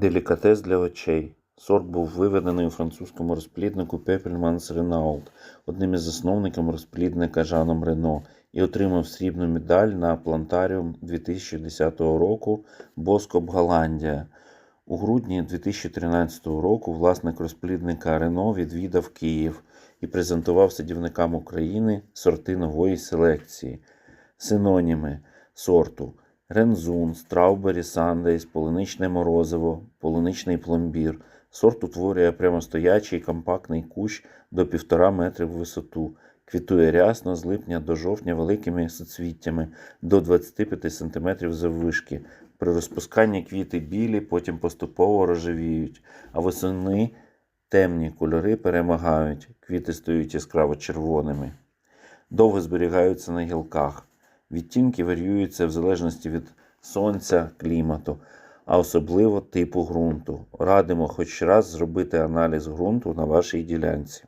Делікатес для очей. Сорт був виведений у французькому розпліднику Пепельманс Ренаулт, одним із засновників розплідника Жаном Рено, і отримав срібну медаль на Плантаріум 2010 року Боскоп Голландія. У грудні 2013 року власник розплідника Рено відвідав Київ і презентував садівникам України сорти нової селекції. Синоніми сорту Рензун, Страубері Сандейс, полуничне морозиво, полуничний пломбір. Сорт утворює прямостоячий компактний кущ до 1,5 метри в висоту. Квітує рясно з липня до жовтня великими соцвіттями до 25 см заввишки. При розпусканні квіти білі, потім поступово рожевіють, а восени темні кольори перемагають, квіти стають яскраво червоними. Довго зберігаються на гілках. Відтінки варіюються в залежності від сонця, клімату, а особливо типу ґрунту. Радимо хоч раз зробити аналіз ґрунту на вашій ділянці.